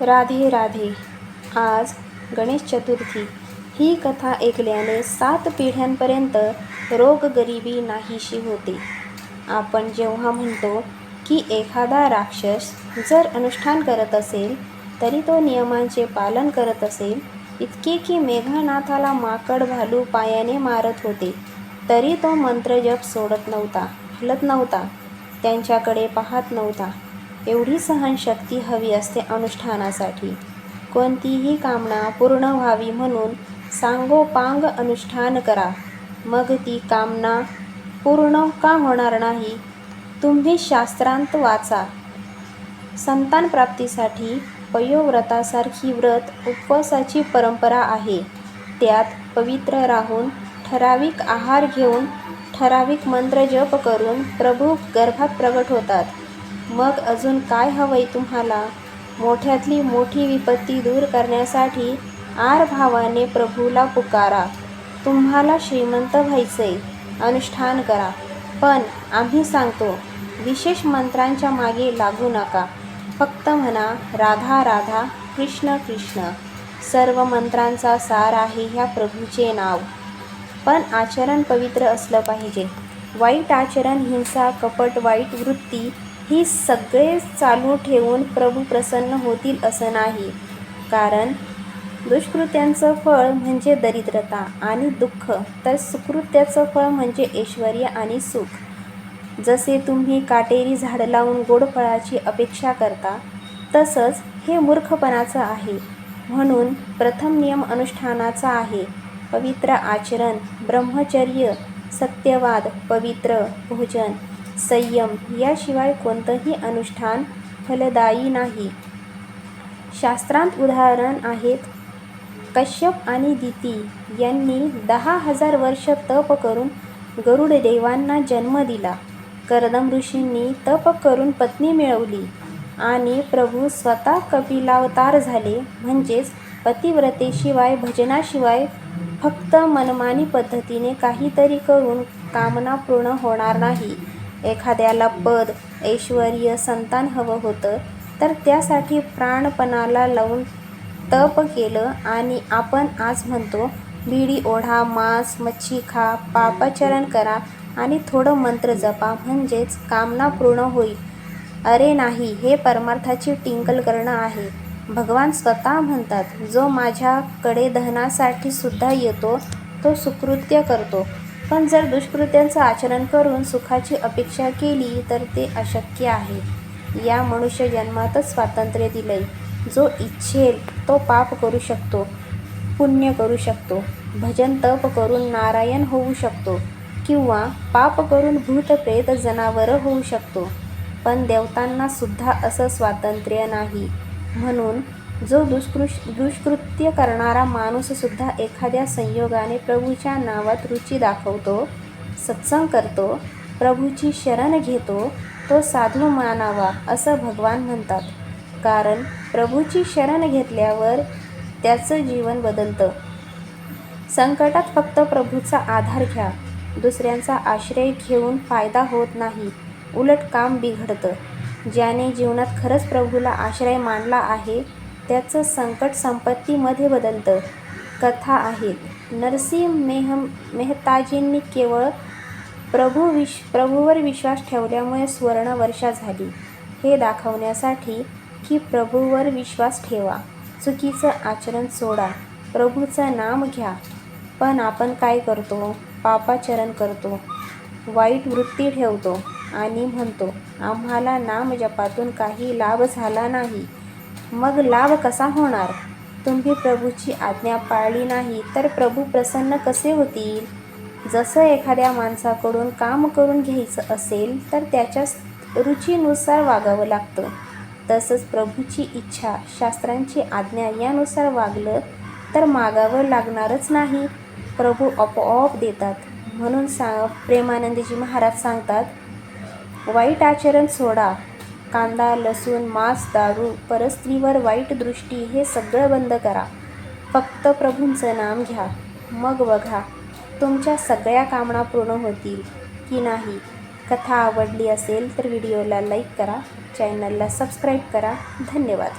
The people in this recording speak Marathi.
राधे राधे. आज गणेश चतुर्थी. ही कथा ऐकल्याने सात पिढ्यांपर्यंत रोगगरिबी नाहीशी होते. आपण जेव्हा म्हणतो की एखादा राक्षस जर अनुष्ठान करत असेल तरी तो नियमांचे पालन करत असेल इतके की मेघानाथाला माकड भालू पायाने मारत होते. तरी तो मंत्रजप सोडत नव्हता हलत नव्हता. त्यांच्याकडे पाहत नव्हता. एवढी सहनशक्ती हवी असते अनुष्ठानासाठी. कोणतीही कामना पूर्ण व्हावी म्हणून सांगोपांग अनुष्ठान करा. मग ती कामना पूर्ण का होणार नाही तुम्ही शास्त्रांत वाचा. संतान प्राप्तीसाठी पयोव्रतासारखी व्रत उपवासाची परंपरा आहे. त्यात पवित्र राहून ठराविक आहार घेऊन ठराविक मंत्र जप करून प्रभू गर्भात प्रगट होतात. मग अजून काय हवंय तुम्हाला? मोठ्यातली मोठी विपत्ती दूर करण्यासाठी आर भावाने प्रभूला पुकारा. तुम्हाला श्रीमंत व्हायचंय. अनुष्ठान करा. पण आम्ही सांगतो विशेष मंत्रांच्या मागे लागू नका. फक्त म्हणा राधा राधा कृष्ण कृष्ण. सर्व मंत्रांचा सार आहे ह्या प्रभूचे नाव. पण आचरण पवित्र असलं पाहिजे. वाईट आचरण हिंसा कपट वाईट वृत्ती ही सगळे चालू ठेवून प्रभू प्रसन्न होतील असं नाही. कारण दुष्कृत्यांचं फळ म्हणजे दरिद्रता आणि दुःख तर सुकृत्याचं फळ म्हणजे ऐश्वर आणि सुख. जसे तुम्ही काटेरी झाड लावून गोड फळाची अपेक्षा करता तसंच हे मूर्खपणाचं आहे. म्हणून प्रथम नियम अनुष्ठानाचा आहे. पवित्र आचरण ब्रह्मचर्य सत्यवाद पवित्र भोजन संयम याशिवाय कोणतंही अनुष्ठान फलदायी नाही. शास्त्रांत उदाहरण आहेत कश्यप आणि दिती यांनी दहा हजार वर्ष तप करून गरुड देवांना जन्म दिला. करदम ऋषींनी तप करून पत्नी मिळवली आणि प्रभू स्वतः कपिलावतार झाले. म्हणजेच पतिव्रतेशिवाय भजनाशिवाय फक्त मनमानी पद्धतीने काहीतरी करून कामना पूर्ण होणार नाही. एखाद्याला पद ऐश्वर संतान हवं होतं तर त्यासाठी प्राणपणाला लावून तप केलं आणि आपण आज म्हणतो बिडी ओढा मांस मच्छी खा पापाचरण करा आणि थोडं मंत्र जपा म्हणजेच कामना पूर्ण होईल. अरे नाही हे परमार्थाची टिंकल करणं आहे. भगवान स्वतः म्हणतात जो माझ्याकडे धनासाठी सुद्धा येतो तो सुकृत्य करतो. पण जर दुष्कृत्यांचं आचरण करून सुखाची अपेक्षा केली तर ते अशक्य आहे. या मनुष्य जन्मातच स्वातंत्र्य दिलंय. जो इच्छेल तो पाप करू शकतो पुण्य करू शकतो भजन तप करून नारायण होऊ शकतो किंवा पाप करून भूत प्रेत जनावरं होऊ शकतो. पण देवतांना सुद्धा असं स्वातंत्र्य नाही. म्हणून जो दुष्कृष दुष्कृत्य करणारा माणूससुद्धा एखाद्या संयोगाने प्रभूच्या नावात रुची दाखवतो सत्संग करतो प्रभूची शरण घेतो तो साधू मानावा असं भगवान म्हणतात. कारण प्रभूची शरण घेतल्यावर त्याचं जीवन बदलतं. संकटात फक्त प्रभूचा आधार घ्या. दुसऱ्यांचा आश्रय घेऊन फायदा होत नाही. उलट काम बिघडतं. ज्याने जीवनात खरंच प्रभूला आश्रय मानला आहे त्याचं संकट संपत्तीमध्ये बदलतं. कथा आहेत. नरसिंह मेह मेहताजींनी केवळ प्रभू विश प्रभूवर विश्वास ठेवल्यामुळे सुवर्णवर्षा झाली. हे दाखवण्यासाठी की प्रभूवर विश्वास ठेवा. चुकीचं आचरण सोडा. प्रभूचं नाम घ्या. पण आपण काय करतो? पापाचरण करतो. वाईट वृत्ती ठेवतो आणि म्हणतो आम्हाला नामजपातून काही लाभ झाला नाही. मग लाभ कसा होणार? तुम्ही प्रभूची आज्ञा पाळली नाही तर प्रभू प्रसन्न कसे होतील? जसं एखाद्या माणसाकडून काम करून घ्यायचं असेल तर त्याच्या रुचीनुसार वागावं लागतं. तसंच प्रभूची इच्छा शास्त्रांची आज्ञा यानुसार वागलं तर मागावं लागणारच नाही. प्रभू आपोआप देतात. म्हणून सा प्रेमानंदजी महाराज सांगतात वाईट आचरण सोडा कांदा लसूण मांस दारू परस्त्रीवर वाईट दृष्टी हे सगळं बंद करा. फक्त प्रभूंचं नाम घ्या. मग बघा तुमच्या सगळ्या कामना पूर्ण होतील की नाही? कथा आवडली असेल तर व्हिडिओला लाईक करा चॅनलला सबस्क्राईब करा. धन्यवाद.